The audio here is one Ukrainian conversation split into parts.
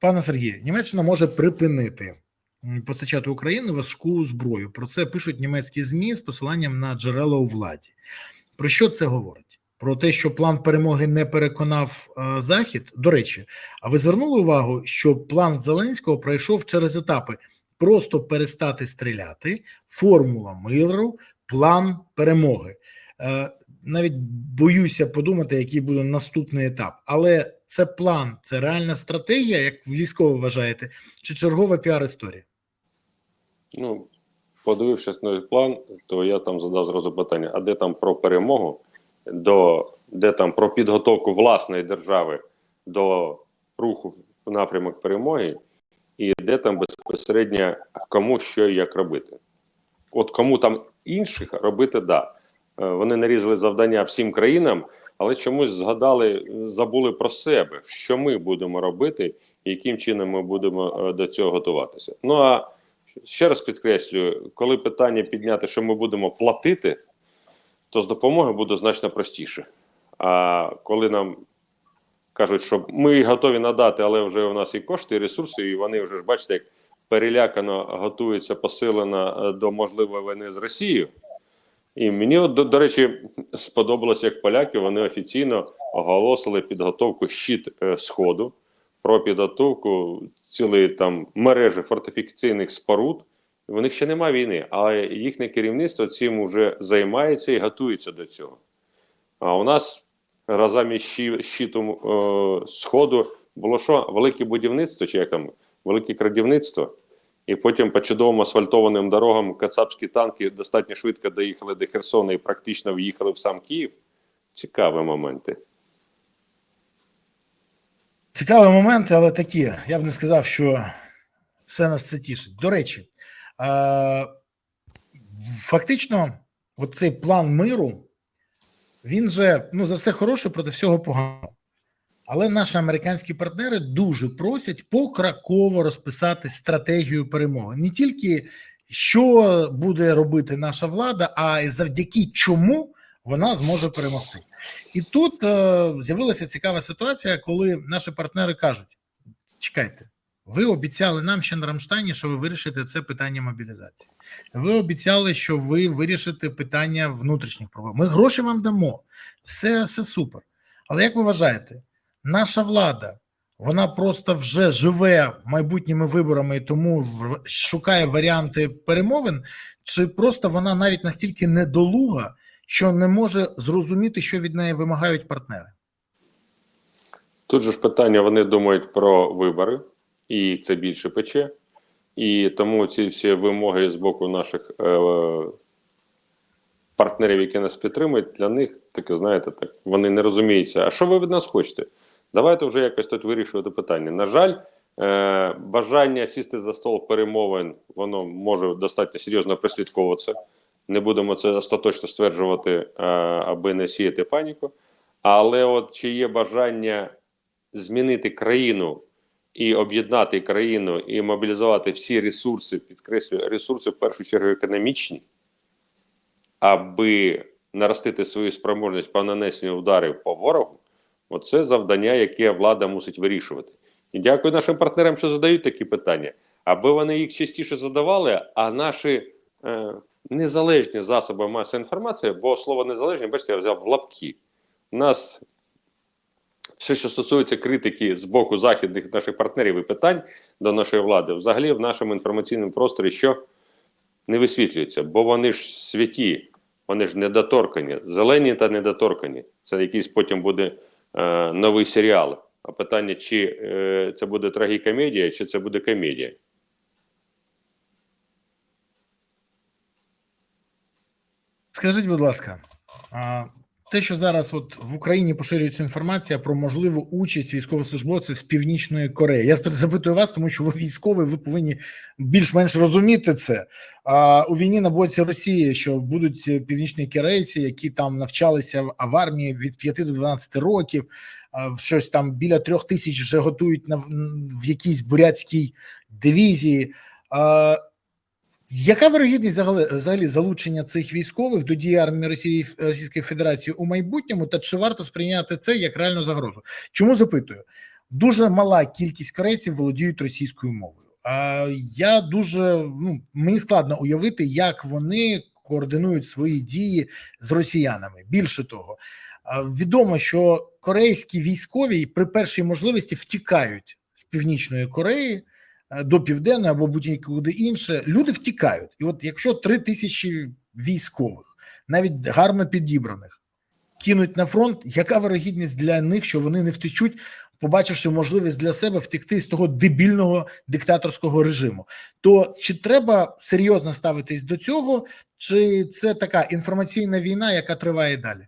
Пане Сергію, Німеччина може припинити постачати Україну важку зброю. Про це пишуть німецькі змі з посиланням на джерела у владі. Про що це говорить? Про те, що план перемоги не переконав е, Захід. До речі, а ви звернули увагу, що план Зеленського пройшов через етапи: просто перестати стріляти, формула миру, план перемоги. Е, навіть боюся подумати, який буде наступний етап. Але це план, це реальна стратегія, як військово вважаєте, чи чергова піар-історія? Ну, подивившись на план, то я там задав зразу питання: а де там про перемогу, до, де там про підготовку власної держави до руху в напрямок перемоги, і де там безпосередньо кому що і як робити? От кому там інших робити, да. Е, Вони нарізали завдання всім країнам, але чомусь згадали, забули про себе, що ми будемо робити, яким чином ми будемо е, до цього готуватися. Ну а ще раз підкреслюю, коли питання підняти, що ми будемо платити, то з допомоги буде значно простіше. А коли нам кажуть, що ми готові надати, але вже у нас і кошти, і ресурси, і вони вже ж бачите, як перелякано готуються посилено е, до можливої війни з Росією. І мені, от, до, до речі, сподобалось, як поляки вони офіційно оголосили підготовку щит е, Сходу про підготовку цілої там мережі фортифікаційних споруд. У них ще немає війни, але їхнє керівництво цим вже займається і готується до цього. А у нас разом із щитом е, Сходу було що? Велике будівництво, чи як там, велике крадівництво. І потім по чудовим асфальтованим дорогам кацапські танки достатньо швидко доїхали до Херсона і практично в'їхали в сам Київ. Цікаві моменти. Цікавий момент, але такі. Я б не сказав, що все нас це тішить. До речі, е, фактично, цей план миру, він же ну за все хороше проти всього поганого. Але наші американські партнери дуже просять покроково розписати стратегію перемоги. Не тільки що буде робити наша влада, а й завдяки чому вона зможе перемогти. І тут е, з'явилася цікава ситуація, коли наші партнери кажуть: чекайте, ви обіцяли нам ще на Рамштайні, що ви вирішите це питання мобілізації. Ви обіцяли, що ви вирішите питання внутрішніх проблем. Ми гроші вам дамо, все, все супер. Але як ви вважаєте, наша влада? Вона просто вже живе майбутніми виборами і тому шукає варіанти перемовин, чи просто вона навіть настільки недолуга, що не може зрозуміти, що від неї вимагають партнери. Тут же ж питання: вони думають про вибори, і це більше пече. І тому ці всі вимоги з боку наших е, партнерів, які нас підтримують, для них таке, знаєте, так вони не розуміються. А що ви від нас хочете? Давайте вже якось тут вирішувати питання. На жаль, е, бажання сісти за стол перемовин, воно може достатньо серйозно прислідковуватися. Не будемо це остаточно стверджувати, е, аби не сіяти паніку. Але от чи є бажання змінити країну і об'єднати країну, і мобілізувати всі ресурси, підкреслюю, ресурси в першу чергу економічні, аби наростити свою спроможність по нанесенню ударів по ворогу, оце завдання, яке влада мусить вирішувати. І дякую нашим партнерам, що задають такі питання, аби вони їх частіше задавали, а наші е, незалежні засоби масової інформації, бо слово незалежні, бачите, я взяв в лапки. У нас все, що стосується критики з боку західних наших партнерів і питань до нашої влади, взагалі в нашому інформаційному просторі що не висвітлюється, бо вони ж святі, вони ж недоторкані, зелені та недоторкані. Це якийсь потім буде е, новий серіал. А питання, чи е, це буде трагікомедія, чи це буде комедія. Скажіть, будь ласка, те, що зараз от в Україні поширюється інформація про можливу участь військовослужбовців з Північної Кореї. Я запитую вас, тому що ви військовий, ви повинні більш-менш розуміти це. А у війні на боці Росії, що будуть північні корейці, які там навчалися в- армії від 5 до 12 років, щось там біля трьох тисяч вже готують на в якійсь бурятській дивізії. Яка вирогідність взагалі, залучення цих військових до дії армії Росії Російської Федерації у майбутньому, та чи варто сприйняти це як реальну загрозу? Чому запитую? дуже мала кількість корейців володіють російською мовою. А я дуже ну мені складно уявити, як вони координують свої дії з росіянами. Більше того, відомо, що корейські військові при першій можливості втікають з північної Кореї до південної або будь-куди інше. Люди втікають, і от якщо три тисячі військових, навіть гарно підібраних, кинуть на фронт, яка вирогідність для них, що вони не втечуть, побачивши можливість для себе втекти з того дебільного диктаторського режиму? То чи треба серйозно ставитись до цього, чи це така інформаційна війна, яка триває далі?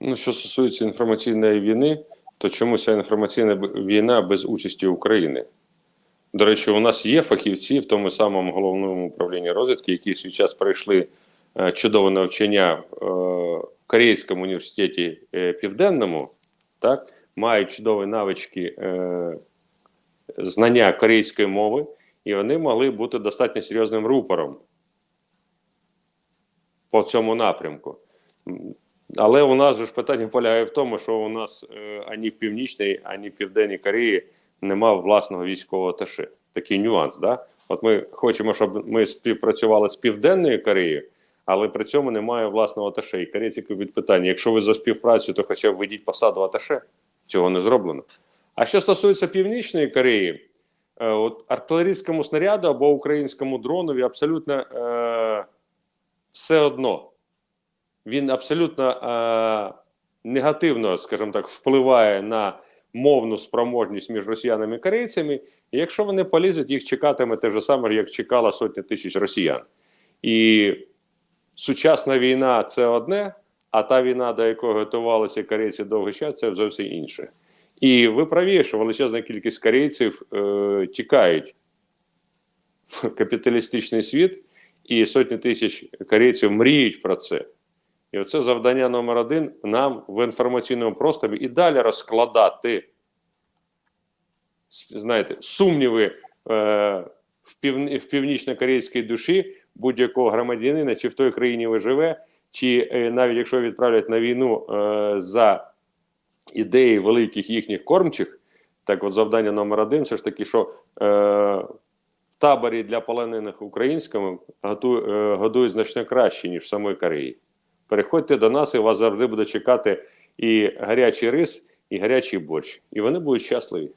Ну, що стосується інформаційної війни, то чому ця інформаційна війна без участі України? До речі, у нас є фахівці в тому самому головному управлінні розвідки, які в свій час пройшли е, чудове навчання е, в Корейському університеті е, Південному, так, мають чудові навички знання корейської мови, і вони могли бути достатньо серйозним рупором по цьому напрямку. Але у нас же ж питання полягає в тому, що у нас ані в Північній, ані в Південній Кореї нема власного військового аташе. Такий нюанс. Да? От ми хочемо, щоб ми співпрацювали з Південною Кореєю, але при цьому немає власного аташе. І корейці від питання: якщо ви за співпрацю, то хоча б введіть посаду аташе. Цього не зроблено. А що стосується Північної Кореї, е, от артилерійському снаряду або українському дронові абсолютно е, все одно він абсолютно е, негативно, скажімо так, впливає на мовну спроможність між росіянами і корейцями. І якщо вони полізуть, їх чекатиме те ж саме, як чекала сотні тисяч росіян. І сучасна війна це одне, а та війна, до якої готувалися корейці довгий час, це зовсім інше. І ви праві, що величезна кількість корейців е, тікають в капіталістичний світ, і сотні тисяч корейців мріють про це. І оце завдання номер один нам в інформаційному просторі і далі розкладати знаєте, сумніви е, в, пів, в північно-корейській душі будь-якого громадянина, чи в той країні ви живе, чи е, навіть якщо відправлять на війну е, за ідеї великих їхніх кормчих, так от завдання номер один все ж таки, що е, в таборі для полонених українськими готують, е, годують значно краще, ніж в самої Кореї. Переходьте до нас, і вас завжди буде чекати і гарячий рис, і гарячий борщ. І вони будуть щасливі.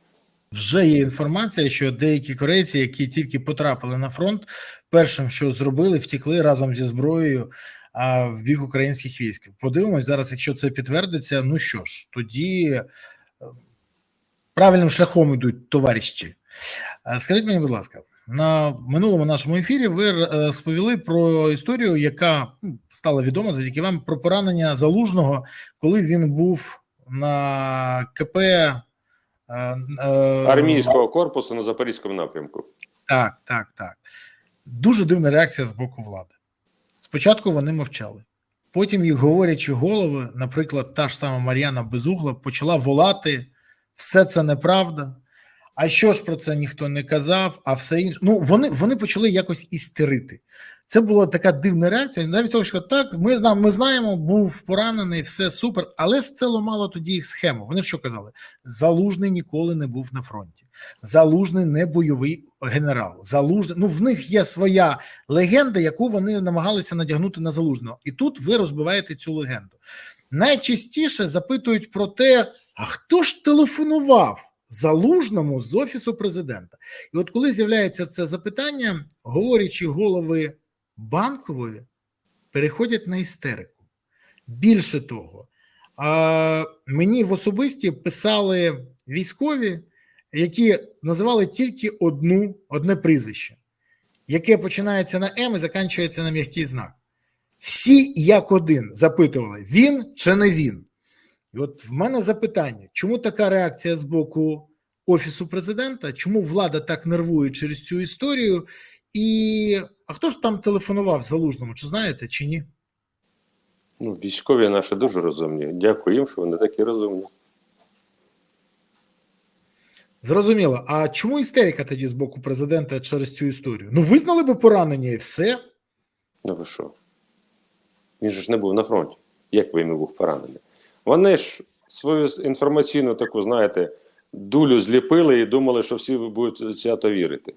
Вже є інформація, що деякі корейці, які тільки потрапили на фронт, першим, що зробили, втекли разом зі зброєю а, в бік українських військ. Подивимось зараз, якщо це підтвердиться. Ну що ж, тоді е, правильним шляхом йдуть товариші. Скажіть мені, будь ласка, на минулому нашому ефірі ви е, розповіли про історію, яка ну, стала відома завдяки вам про поранення залужного, коли він був на КП. е, е, Армійського корпусу на Запорізькому напрямку. так, так, так. Дуже дивна реакція з боку влади. Спочатку вони мовчали. Потім їх говорячи голови, наприклад, та ж сама Мар'яна Безугла почала волати: все це неправда. А що ж про це ніхто не казав, а все інше. Ну, вони, вони почали якось істерити. Це була така дивна реакція. Навіть того, що так, ми, ми знаємо, був поранений, все супер, але ж це ламало тоді їх схему. Вони що казали? Залужний ніколи не був на фронті. Залужний не бойовий генерал. Залужний, ну в них є своя легенда, яку вони намагалися надягнути на залужного. І тут ви розбиваєте цю легенду. Найчастіше запитують про те, а хто ж телефонував залужному з офісу президента? І от коли з'являється це запитання, говорячи голови банкової, переходять на істерику. Більше того, мені в особисті писали військові, які називали тільки одну одне прізвище, яке починається на М і закінчується на м'який знак. Всі як один запитували, він чи не він. І от в мене запитання: чому така реакція з боку Офісу президента? Чому влада так нервує через цю історію? І а хто ж там телефонував залужному? Чи знаєте, чи ні? Ну, військові наші дуже розумні. Дякую їм, що вони такі розумні. Зрозуміло. А чому істерика тоді з боку президента через цю історію? Ну, визнали би поранення і все. Ну ви що? Він же ж не був на фронті. Як ви йому був поранений? Вони ж свою інформаційну таку, знаєте, дулю зліпили і думали, що всі будуть свято вірити.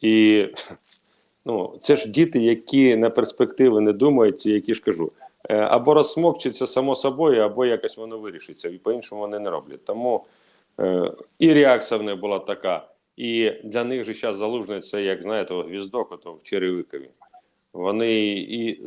І ну, це ж діти, які на перспективи не думають, які ж кажу, е, або розсмокчиться само собою, або якось воно вирішиться, і по-іншому вони не роблять. Тому е, і реакція в них була така. І для них же зараз залужний це, як знаєте, гвіздок ото в черевикові. Вони і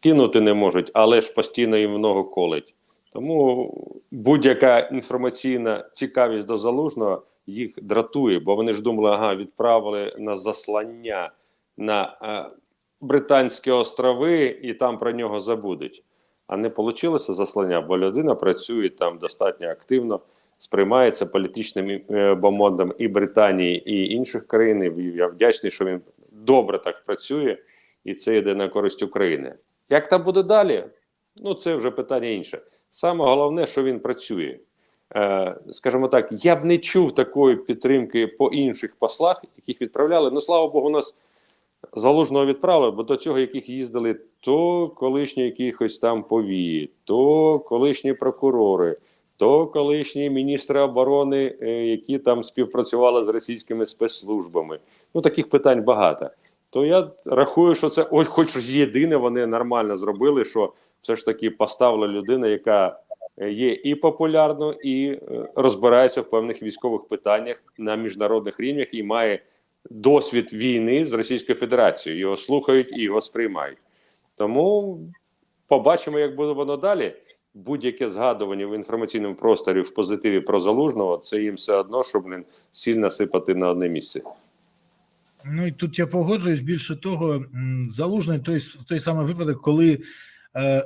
кинути не можуть, але ж постійно їм в ногу колить. Тому будь-яка інформаційна цікавість до залужного їх дратує, бо вони ж думали, ага, відправили на заслання на е, Британські острови і там про нього забудуть. А не вийшло заслання, бо людина працює там достатньо активно, сприймається політичним е, бомондом і Британії, і інших країн. Я вдячний, що він добре так працює, і це йде на користь України. Як там буде далі? Ну, це вже питання інше. Саме головне, що він працює. Е, скажімо так, я б не чув такої підтримки по інших послах, яких відправляли. Ну, слава Богу, у нас залужного відправили, бо до цього яких їздили то колишні якихось там повії, то колишні прокурори, то колишні міністри оборони, е, які там співпрацювали з російськими спецслужбами. Ну таких питань багато. То я рахую, що це ось, хоч єдине, вони нормально зробили, що все ж таки поставила людина, яка е, є і популярною, і е, розбирається в певних військових питаннях на міжнародних рівнях і має досвід війни з Російською Федерацією. Його слухають і його сприймають. Тому побачимо, як буде воно далі. Будь-яке згадування в інформаційному просторі в позитиві про залужного це їм все одно, щоб не сильно сипати на одне місце. Ну і тут я погоджуюсь. Більше того, залужний той той самий випадок, коли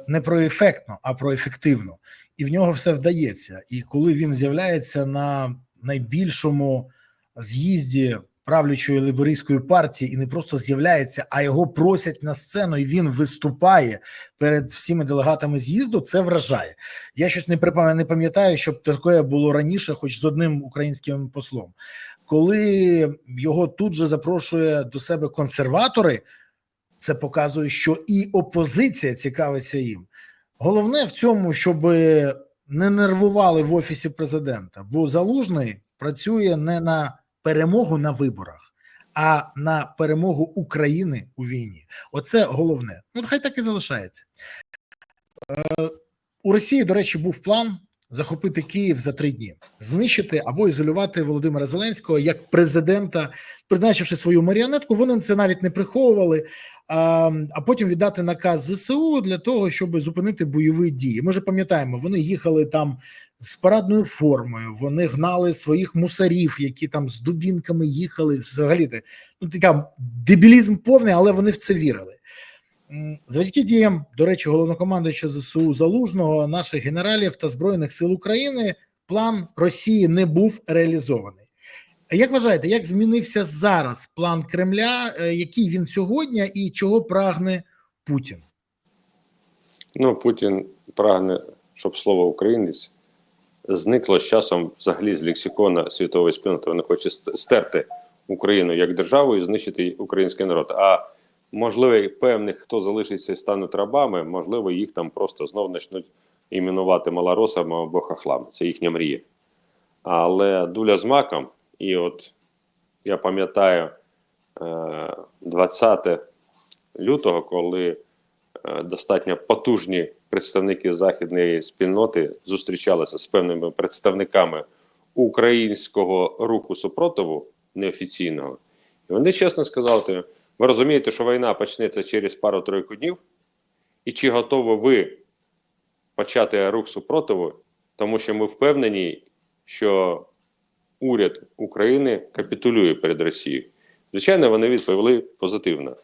не про ефектно, а про ефективно, і в нього все вдається. І коли він з'являється на найбільшому з'їзді правлячої либерійської партії, і не просто з'являється, а його просять на сцену, і він виступає перед всіми делегатами з'їзду. Це вражає. Я щось не пам'ятаю, щоб таке було раніше, хоч з одним українським послом. Коли його тут же запрошує до себе консерватори, це показує, що і опозиція цікавиться їм. Головне в цьому, щоб не нервували в офісі президента, бо залужний працює не на перемогу на виборах, а на перемогу України у війні. Оце головне. Ну, хай так і залишається. Е, у Росії, до речі, був план захопити Київ за три дні, знищити або ізолювати Володимира Зеленського як президента, призначивши свою маріонетку. Вони це навіть не приховували, а, потім віддати наказ ЗСУ для того, щоб зупинити бойові дії. Ми ж пам'ятаємо, вони їхали там з парадною формою. Вони гнали своїх мусарів, які там з дубінками їхали. Взагалі, ну така дебілізм повний, але вони в це вірили. Завдяки діям, до речі, головнокомандуюча ЗСУ Залужного, наших генералів та збройних сил України, план Росії не був реалізований. Як вважаєте, як змінився зараз план Кремля, е, який він сьогодні і чого прагне Путін? Ну, Путін прагне, щоб слово українець зникло з часом взагалі з лексикона світової спільноти. Він хоче стерти Україну як державу і знищити український народ. А можливо, певних, хто залишиться і стануть рабами, можливо, їх там просто знов почнуть іменувати малоросами або хахлами. Це їхня мрія. Але дуля з маком, і от я пам'ятаю е, 20 лютого, коли е, достатньо потужні представники західної спільноти зустрічалися з певними представниками українського руху супротиву неофіційного, і вони чесно сказали: ви розумієте, що війна почнеться через пару-тройку днів, і чи готові ви почати рух супротиву, тому що ми впевнені, що уряд України капітулює перед Росією. Звичайно, вони відповіли позитивно.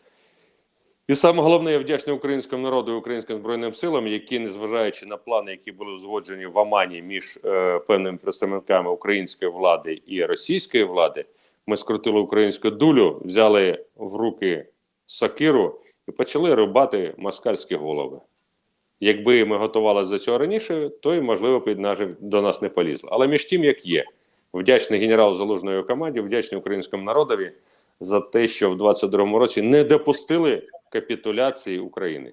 І саме головне, я вдячний українському народу і українським збройним силам, які, незважаючи на плани, які були узгоджені в Амані між е, певними представниками української влади і російської влади, ми скрутили українську дулю, взяли в руки сокиру і почали рубати москальські голови. Якби ми готувалися до цього раніше, то й можливо наш до нас не полізло. Але між тим, як є, вдячний генерал залужної команді, вдячний українському народові за те, що в 22-му році не допустили капітуляції України.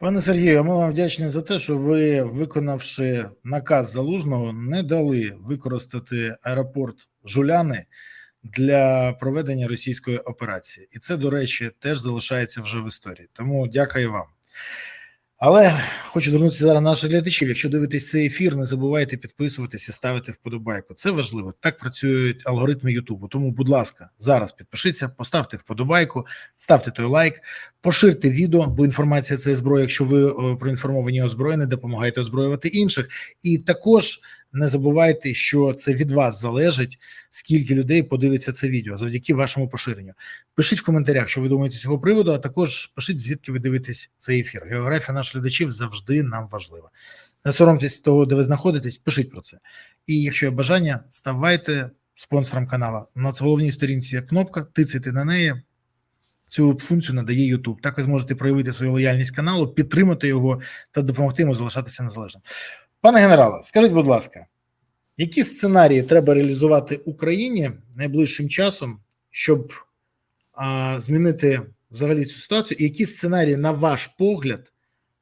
Пане Сергію, ми вам вдячні за те, що ви, виконавши наказ залужного, не дали використати аеропорт Жуляни для проведення російської операції. І це, до речі, теж залишається вже в історії. Тому дякую вам. Але хочу звернутися зараз Наші наших глядачів. Якщо дивитесь цей ефір, не забувайте підписуватися ставити вподобайку. Це важливо. Так працюють алгоритми Ютубу. Тому, будь ласка, зараз підпишіться, поставте вподобайку, ставте той лайк, поширте відео, бо інформація це зброя. Якщо ви е, проінформовані озброєні, допомагайте озброювати інших. І також не забувайте, що це від вас залежить, скільки людей подивиться це відео завдяки вашому поширенню. Пишіть в коментарях, що ви думаєте з цього приводу, а також пишіть, звідки ви дивитесь цей ефір. Географія наших глядачів завжди нам важлива. Не соромтесь того, де ви знаходитесь, пишіть про це. І якщо є бажання, ставайте спонсором каналу. На головній сторінці є кнопка, тицяйте на неї. Цю функцію надає YouTube. Так ви зможете проявити свою лояльність каналу, підтримати його та допомогти йому залишатися незалежним. Пане генерале, скажіть, будь ласка, які сценарії треба реалізувати Україні найближчим часом, щоб а, змінити взагалі цю ситуацію? І які сценарії, на ваш погляд,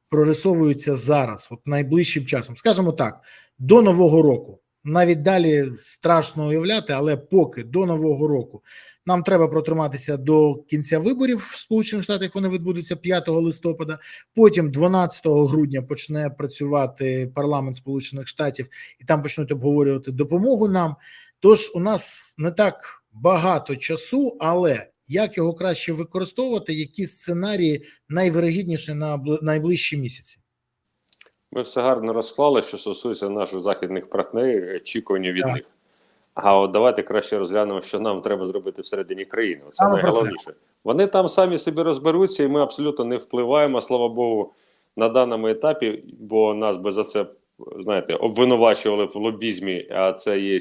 прорисовуються зараз, от найближчим часом? Скажімо так, до Нового року. Навіть далі страшно уявляти, але поки до Нового року нам треба протриматися до кінця виборів в Сполучених Штатах. Вони відбудуться 5 листопада. Потім 12 грудня почне працювати парламент Сполучених Штатів, і там почнуть обговорювати допомогу нам. Тож у нас не так багато часу, але як його краще використовувати, які сценарії найвирогідніші на найближчі місяці? Ми все гарно розклали, що стосується наших західних партнерів, очікування від Так. них. А от давайте краще розглянемо, що нам треба зробити всередині країни. Це Саме найголовніше. Вони там самі собі розберуться, і ми абсолютно не впливаємо, слава Богу, на даному етапі, бо нас би за це знаєте обвинувачували в лобізмі, а це є е,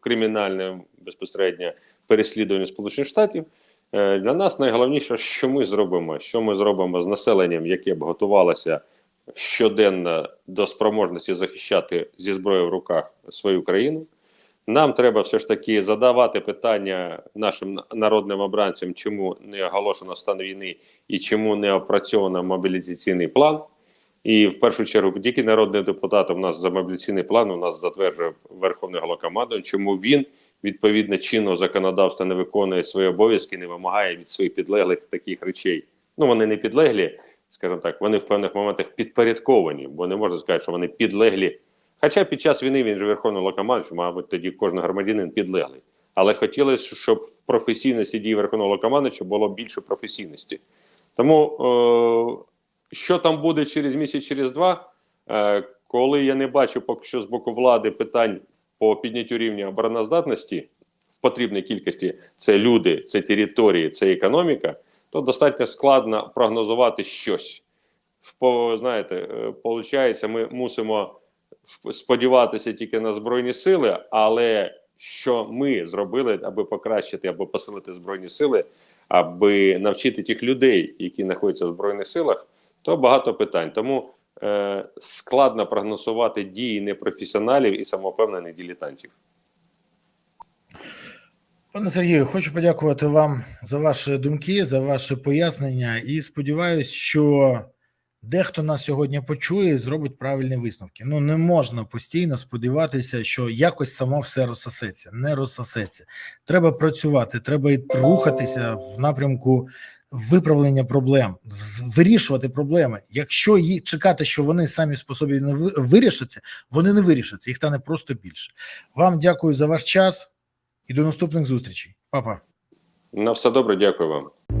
кримінальне безпосередньо переслідування Сполучених Штатів. Е, Для нас найголовніше, що ми зробимо, що ми зробимо з населенням, яке б готувалося щоденно до спроможності захищати зі зброєю в руках свою країну. Нам треба все ж таки задавати питання нашим народним обранцям, чому не оголошено стан війни і чому не опрацьовано мобілізаційний план. І в першу чергу тільки народний депутат у нас за мобілізаційний план у нас затверджує Верховний Голокомандуючий, чому він відповідно чинного законодавства не виконує свої обов'язки, не вимагає від своїх підлеглих таких речей. Ну вони не підлеглі, скажімо так, вони в певних моментах підпорядковані, бо не можна сказати, що вони підлеглі. Хоча під час війни він же Верховний Голокомандуючий, мабуть, тоді кожен громадянин підлеглий. Але хотілося, щоб в професійності дії Верховного Голокомандуюча було більше професійності. Тому е, що там буде через місяць, через два, е, коли я не бачу поки що з боку влади питань по підняттю рівня обороноздатності в потрібній кількості це люди, це території, це економіка, то достатньо складно прогнозувати щось. Знаєте, виходить, ми мусимо сподіватися тільки на збройні сили, але що ми зробили, аби покращити або посилити збройні сили, аби навчити тих людей, які знаходяться в збройних силах, то багато питань. Тому е, складно прогнозувати дії непрофесіоналів і самопевнених дилетантів. Пане Сергію, хочу подякувати вам за ваші думки, за ваші пояснення, і сподіваюся, що дехто нас сьогодні почує і зробить правильні висновки. Ну не можна постійно сподіватися, що якось само все розсосеться. Не розсосеться. Треба працювати, треба рухатися в напрямку виправлення проблем, вирішувати проблеми. Якщо її чекати, що вони самі способі не вирішаться, вони не вирішаться, їх стане просто більше. Вам дякую за ваш час і до наступних зустрічей. Па-па. На все добре, дякую вам.